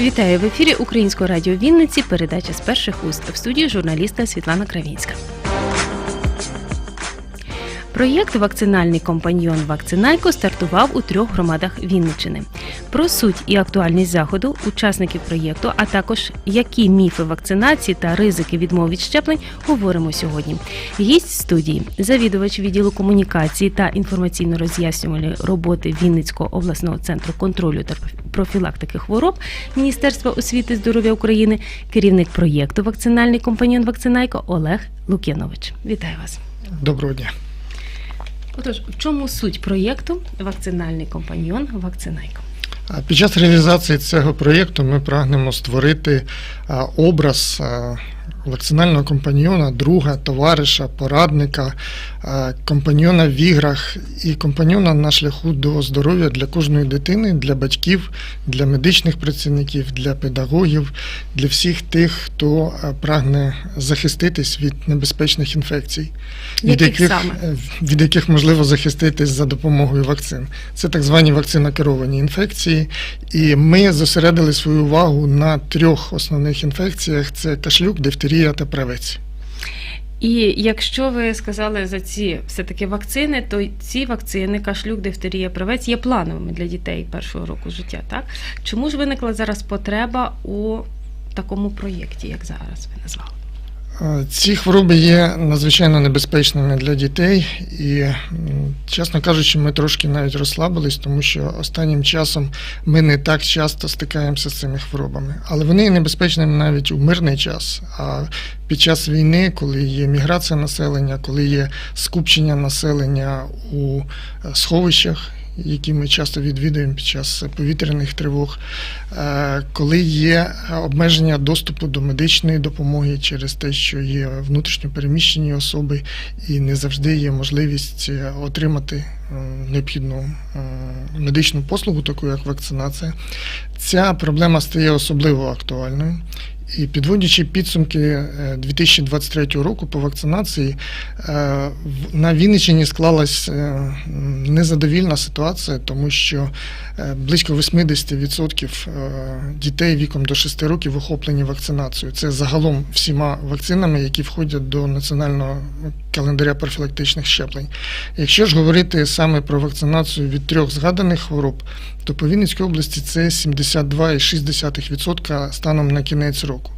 Вітаю в ефірі Українського радіо Вінниці. Передача з перших уст в студії журналіста Світлана Кравінська. Проєкт Вакцинальний компаньйон Вакцинайко стартував у трьох громадах Вінниччини. Про суть і актуальність заходу, учасників проєкту, а також які міфи вакцинації та ризики відмов від щеплень говоримо сьогодні. Гість студії, завідувач відділу комунікації та інформаційно-роз'яснювальної роботи Вінницького обласного центру контролю та профілактики хвороб Міністерства освіти і здоров'я України, керівник проєкту Вакцинальний компаньйон Вакцинайко Олег Лук'янович. Вітаю вас. Доброго дня. Отож, в чому суть проєкту Вакцинальний компаньйон Вакцинайко? Під час реалізації цього проєкту ми прагнемо створити образ вакцинального компаньйона, друга, товариша, порадника, а, компаньйона в іграх і компаньйона на шляху до здоров'я для кожної дитини, для батьків, для медичних працівників, для педагогів, для всіх тих, хто прагне захиститись від небезпечних інфекцій, від Яких яких, саме? е, від яких можливо захиститись за допомогою вакцин. Це так звані вакцинокеровані інфекції. І ми зосередили свою увагу на трьох основних інфекціях: це кашлюк, дифтерія та правець. І якщо ви сказали за ці все-таки вакцини, то ці вакцини, кашлюк, дифтерія, правець є плановими для дітей першого року життя. Так чому ж виникла зараз потреба у такому проєкті, як зараз ви назвали? Е, Ці хвороби є надзвичайно небезпечними для дітей, і, чесно кажучи, ми трошки навіть розслабились, тому що останнім часом ми не так часто стикаємося з цими хворобами. Але вони є небезпечними навіть у мирний час. А під час війни, коли є міграція населення, коли є скупчення населення у е, сховищах. Які ми часто відвідуємо під час повітряних тривог, е, коли є обмеження доступу до медичної допомоги через те, що є внутрішньо переміщені особи, і не завжди є можливість е, отримати е, необхідну медичну послугу, таку як вакцинація, ця проблема стає особливо актуальною. І підводячи підсумки е, 2023 року по вакцинації, е, на Вінниччині склалась е, незадовільна ситуація, тому що е, близько 80% е, дітей віком до 6 років охоплені вакцинацією. Це загалом всіма вакцинами, які входять до національного календаря профілактичних щеплень. Якщо ж говорити саме про вакцинацію від трьох згаданих хвороб, то по Вінницькій області це 72,6% станом на кінець року.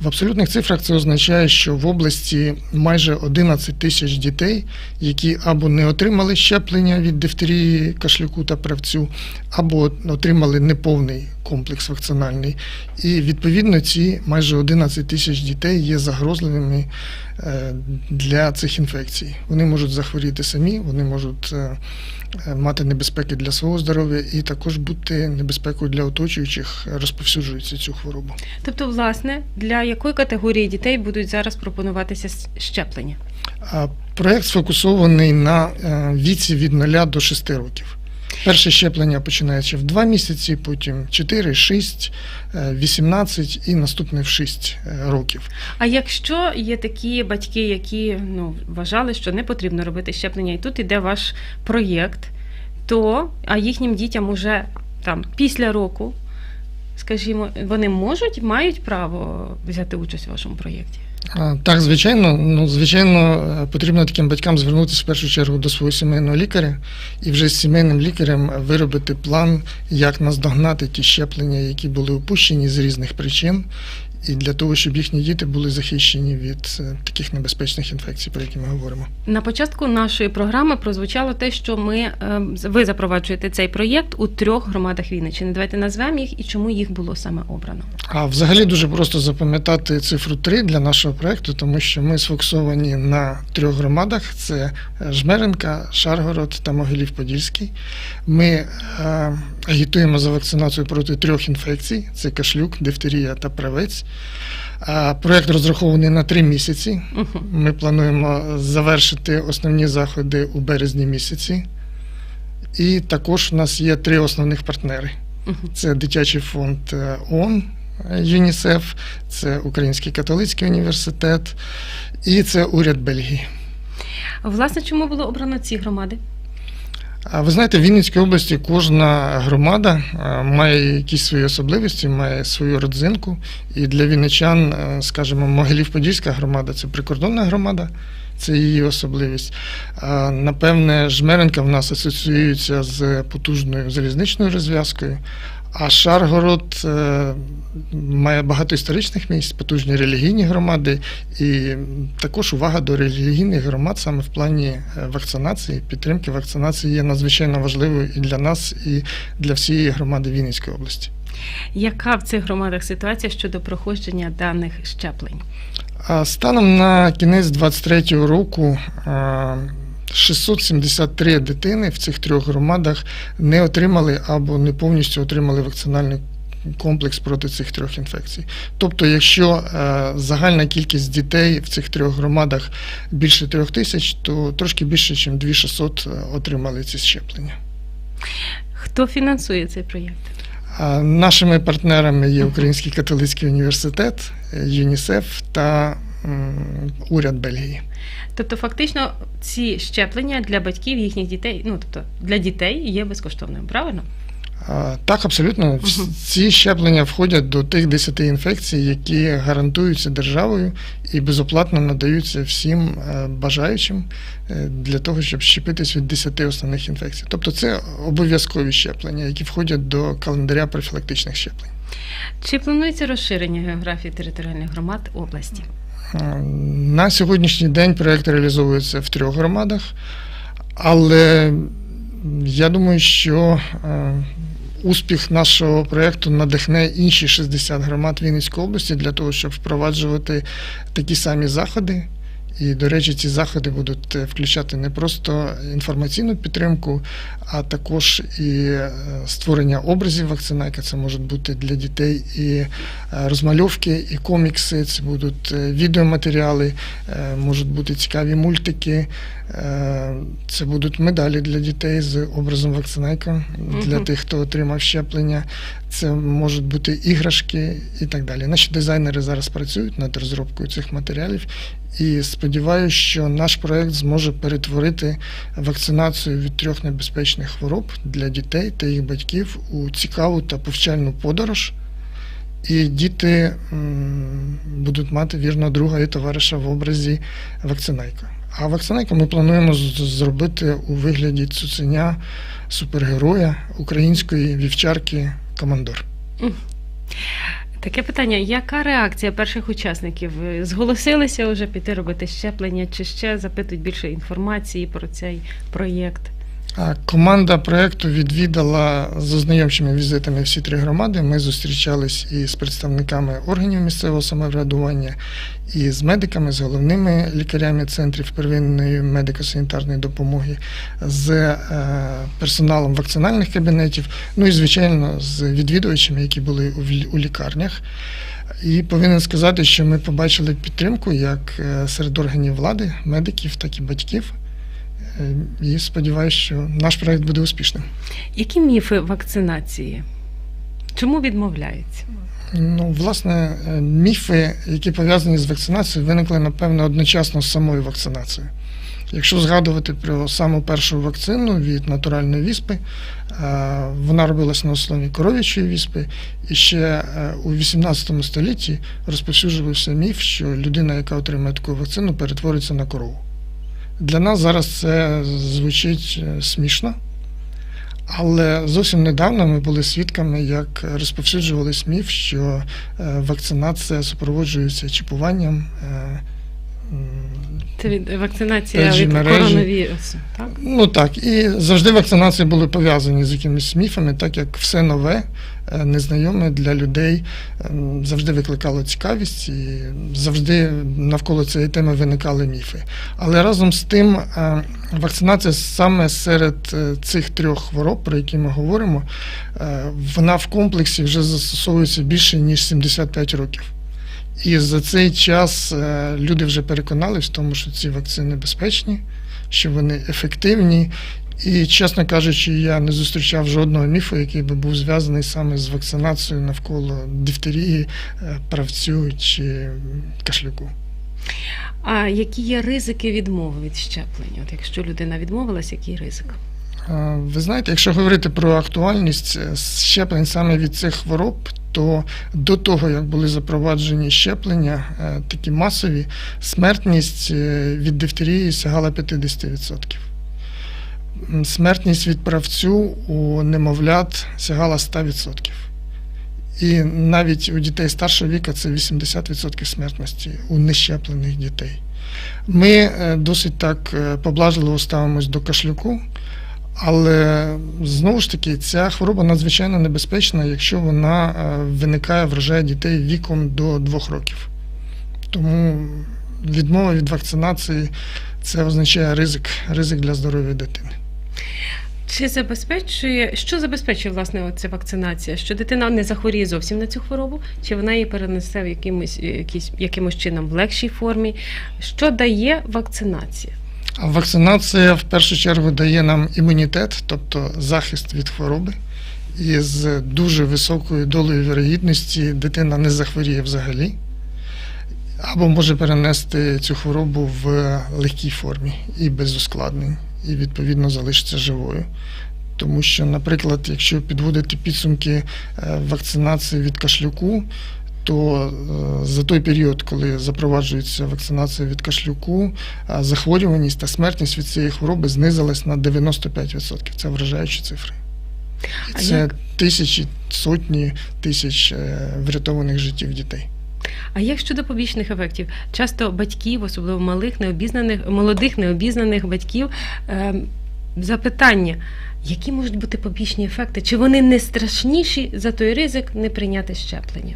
В абсолютних цифрах це означає, що в області майже 11 тисяч дітей, які або не отримали щеплення від дифтерії, кашлюку та правцю, або отримали неповний комплекс вакцинальний. І відповідно ці майже 11 тисяч дітей є загрозливими е, для цих інфекцій. Вони можуть захворіти самі, вони можуть е, мати небезпеки для свого здоров'я і також бути небезпекою для оточуючих, розповсюджуючи цю хворобу. Тобто, власне, для якої категорії дітей будуть зараз пропонуватися щеплення? Проєкт сфокусований на е, віці від 0 до 6 років. Перше щеплення починається в 2 місяці, потім 4, 6, е, 18 і наступне в 6 років. А якщо є такі батьки, які ну вважали, що не потрібно робити щеплення, і тут іде ваш проєкт, то а їхнім дітям уже там після року, скажімо, вони можуть мають право взяти участь у вашому проєкті? Так, звичайно, ну звичайно, е, потрібно таким батькам звернутися в першу чергу до свого сімейного лікаря і вже з сімейним лікарем виробити план, як наздогнати ті щеплення, які були упущені з різних причин, і для того, щоб їхні діти були захищені від е, таких небезпечних інфекцій, про які ми говоримо. На початку нашої програми прозвучало те, що ми е, ви запроваджуєте цей проєкт у трьох громадах Вінниччини. Давайте назвемо їх і чому їх було саме обрано. А взагалі дуже просто запам'ятати цифру 3 для нашого проекту, тому що ми сфокусовані на трьох громадах: це Жмеренка, Шаргород та Могилів-Подільський. Ми е, агітуємо за вакцинацію проти трьох інфекцій: це кашлюк, дифтерія та правець. А Проект розрахований на три місяці. Ми плануємо завершити основні заходи у березні місяці. І також в нас є три основних партнери. Це дитячий фонд е, ООН, е, ЮНІСЕФ, це Український католицький університет і це уряд Бельгії. Власне, чому було обрано ці громади? Ви знаєте, в Вінницькій області кожна громада має якісь свої особливості, має свою родзинку. І для вінничан, е, скажімо, Могилів-Подільська громада це прикордонна громада, це її особливість. Напевне, Жмеренка в нас асоціюється з потужною залізничною розв'язкою. А Шаргород е, має багато історичних місць, потужні релігійні громади, і також увага до релігійних громад саме в плані е, вакцинації, підтримки вакцинації є надзвичайно важливою і для нас, і для всієї громади Вінницької області. Яка в цих громадах ситуація щодо проходження даних щеплень? Станом на кінець 23-го року а, 673 дитини в цих трьох громадах не отримали або не повністю отримали вакцинальний комплекс проти цих трьох інфекцій. Тобто, якщо е, загальна кількість дітей в цих трьох громадах більше трьох тисяч, то трошки більше, ніж 2600 отримали ці щеплення. Хто фінансує цей проєкт? А Нашими партнерами є Український католицький університет, е, ЮНІСЕФ та уряд Бельгії. Тобто, фактично, ці щеплення для батьків їхніх дітей, ну тобто для дітей є безкоштовним, правильно? Так, абсолютно. Ці щеплення входять до тих 10 інфекцій, які гарантуються державою і безоплатно надаються всім е, бажаючим е, для того, щоб щепитись від 10 основних інфекцій. Тобто це обов'язкові щеплення, які входять до календаря профілактичних щеплень. Чи планується розширення географії територіальних громад області? На сьогоднішній день проєкт реалізовується в трьох громадах, але я думаю, що е, успіх нашого проєкту надихне інші 60 громад Вінницької області для того, щоб впроваджувати такі самі заходи. І, до речі, ці заходи будуть е, включати не просто інформаційну підтримку, а також і е, створення образів вакцинайка. Це можуть бути для дітей і розмальовки, і комікси, це будуть е, відеоматеріали, е, можуть бути цікаві мультики, е, це будуть медалі для дітей з образом вакцинайка для тих, хто отримав щеплення. Це можуть бути іграшки і так далі. Наші дизайнери зараз працюють над розробкою цих матеріалів. І сподіваюся, що наш проект зможе перетворити вакцинацію від трьох небезпечних хвороб для дітей та їх батьків у цікаву та повчальну подорож. І діти будуть мати вірного друга і товариша в образі вакцинайка. А вакцинайку ми плануємо зробити у вигляді цуценя супергероя української вівчарки Командор. Таке питання: яка реакція перших учасників? Зголосилися вже піти робити щеплення, чи ще запитують більше інформації про цей проєкт? Команда проекту відвідала з ознайомчими візитами всі три громади. Ми зустрічались і з представниками органів місцевого самоврядування, і з медиками, з головними лікарями центрів первинної медико-санітарної допомоги, з е, персоналом вакцинальних кабінетів, ну і звичайно з відвідувачами, які були у, у лікарнях. І повинен сказати, що ми побачили підтримку як е, серед органів влади, медиків, так і батьків. Е, І сподіваюся, що наш проект буде успішним. Які міфи вакцинації? Чому відмовляються? Ну, власне, е, міфи, які пов'язані з вакцинацією, виникли, напевно, одночасно з самою вакцинацією. Якщо згадувати про саму першу вакцину від натуральної віспи, е, вона робилась на основі коров'ячої віспи, і ще у 18 столітті розповсюджувався міф, що людина, яка отримає таку вакцину, перетвориться на корову. Для нас зараз це звучить е, смішно. Але зовсім недавно ми були свідками, як розповсюджувались міф, що е, вакцинація супроводжується чіпуванням. Це від вакцинація від мережі. коронавірусу, так? Ну так, і завжди вакцинації були пов'язані з якимись міфами, так як все нове, е, незнайоме для людей ем, завжди викликало цікавість, і завжди навколо цієї теми виникали міфи. Але разом з тим, е, вакцинація саме серед е, цих трьох хвороб, про які ми говоримо, вона в комплексі вже застосовується більше ніж 75 років. І за цей час е, люди вже переконались в тому, що ці вакцини безпечні, що вони ефективні. І, чесно кажучи, я не зустрічав жодного міфу, який би був зв'язаний саме з вакцинацією навколо дифтерії, е, правцю чи кашлюку. А які є ризики відмови від щеплення? От якщо людина відмовилась, який ризик? Е, Ви знаєте, якщо говорити про актуальність е, щеплень саме від цих хвороб, то до того, як були запроваджені щеплення, е, такі масові, смертність від дифтерії сягала 50%. Смертність від правцю у немовлят сягала 100%. І навіть у дітей старшого віку це 80% смертності у нещеплених дітей. Ми досить так поблажливо ставимось до кашлюку, але знову ж таки ця хвороба надзвичайно небезпечна, якщо вона е, виникає, вражає дітей віком до 2 років. Тому відмова від вакцинації це означає ризик, ризик для здоров'я дитини. Чи забезпечує, що забезпечує власне ця вакцинація? Що дитина не захворіє зовсім на цю хворобу, чи вона її перенесе в якимось, якісь, якимось чином в легшій формі? Що дає вакцинація? Вакцинація в першу чергу дає нам імунітет, тобто захист від хвороби. І з дуже високою долею вірогідності дитина не захворіє взагалі, або може перенести цю хворобу в легкій формі і без ускладнень, і відповідно залишиться живою. Тому що, наприклад, якщо підводити підсумки е, вакцинації від кашлюку, то е, за той період, коли запроваджується вакцинація від кашлюку, е, захворюваність та смертність від цієї хвороби знизилась на 95%. Це вражаючі цифри. А це як? тисячі, сотні тисяч е, врятованих життів дітей. А як щодо побічних ефектів? Часто батьків, особливо малих, необізнаних, молодих, необізнаних батьків, е, запитання, які можуть бути побічні ефекти? Чи вони не страшніші за той ризик не прийняти щеплення?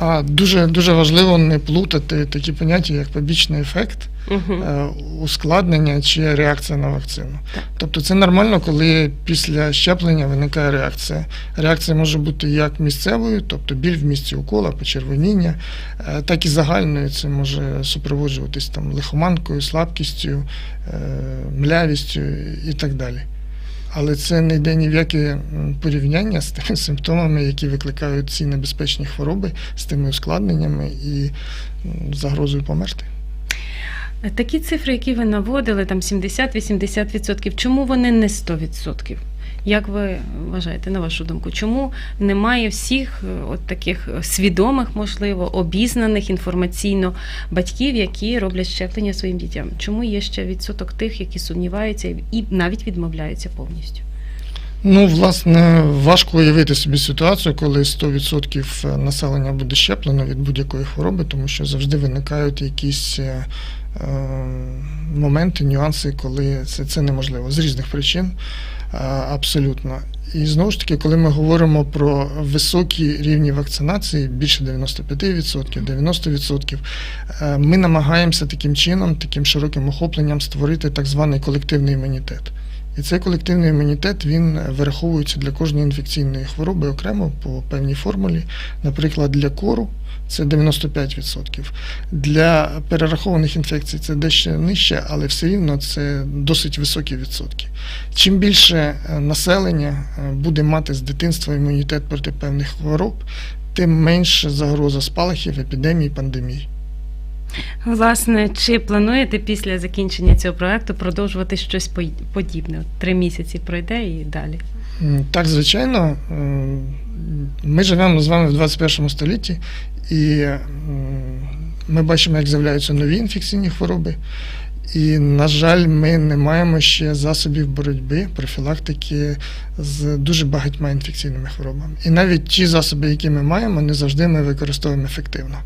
А дуже, дуже важливо не плутати такі поняття, як побічний ефект, Угу. ускладнення чи реакція на вакцину. Так. Тобто це нормально, коли після щеплення виникає реакція. Реакція може бути як місцевою, тобто біль в місці укола, почервоніння, е, так і загальною. Це може супроводжуватись там лихоманкою, слабкістю, е, млявістю і так далі. Але це не йде ні в яке порівняння з тими симптомами, які викликають ці небезпечні хвороби, з тими ускладненнями і загрозою померти. Такі цифри, які ви наводили, там 70-80%, чому вони не 100%? Як ви вважаєте, на вашу думку, чому немає всіх е, от таких свідомих, можливо, обізнаних інформаційно батьків, які роблять щеплення своїм дітям? Чому є ще відсоток тих, які сумніваються і навіть відмовляються повністю? Ну, власне, важко уявити собі ситуацію, коли 100% населення буде щеплено від будь-якої хвороби, тому що завжди виникають якісь е, е, моменти, нюанси, коли це, це неможливо з різних причин. Абсолютно. І знову ж таки, коли ми говоримо про високі рівні вакцинації, більше 95%, 90%, е, ми намагаємося таким чином, таким широким охопленням створити так званий колективний імунітет. І цей колективний імунітет він вираховується для кожної інфекційної хвороби окремо по певній формулі. Наприклад, для кору це 95%. Для перерахованих інфекцій це дещо нижче, але все рівно це досить високі відсотки. Чим більше е, населення е, буде мати з дитинства імунітет проти певних хвороб, тим менше загроза спалахів, епідемій, пандемій. Власне, чи плануєте після закінчення цього проекту продовжувати щось подібне? Три місяці пройде і далі. Так, звичайно, ми живемо з вами в 21 столітті, і ми бачимо, як з'являються нові інфекційні хвороби. І, на жаль, ми не маємо ще засобів боротьби, профілактики з дуже багатьма інфекційними хворобами. І навіть ті засоби, які ми маємо, не завжди ми використовуємо ефективно.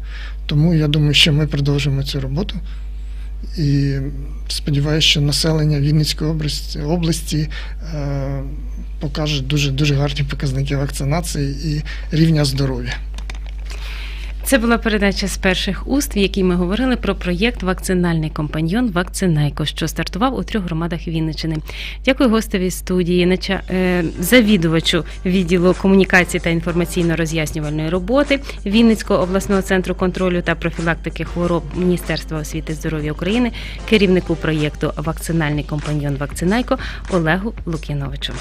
Тому я думаю, що ми продовжимо цю роботу. І сподіваюся, що населення Вінницької області, області е, покаже дуже, дуже гарні показники вакцинації і рівня здоров'я. Це була передача з перших уст, в якій ми говорили про проєкт Вакцинальний компаньйон Вакцинайко, що стартував у трьох громадах Вінничини. Дякую гостеві студії, нача- е, завідувачу відділу комунікації та інформаційно-роз'яснювальної роботи Вінницького обласного центру контролю та профілактики хвороб Міністерства освіти здоров'я України, керівнику проєкту Вакцинальний компаньйон Вакцинайко Олегу Лук'яновичу.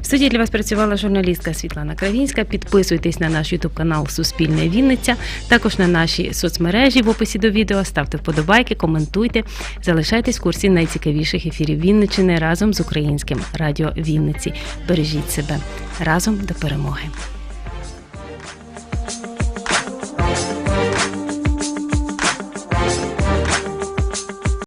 В студії для вас працювала журналістка Світлана Кравінська. Підписуйтесь на наш Ютуб канал Суспільне Вінниця Також на наші соцмережі в описі до відео ставте вподобайки, коментуйте, залишайтесь в курсі найцікавіших ефірів Вінничини разом з українським радіо Вінниці. Бережіть себе разом до перемоги.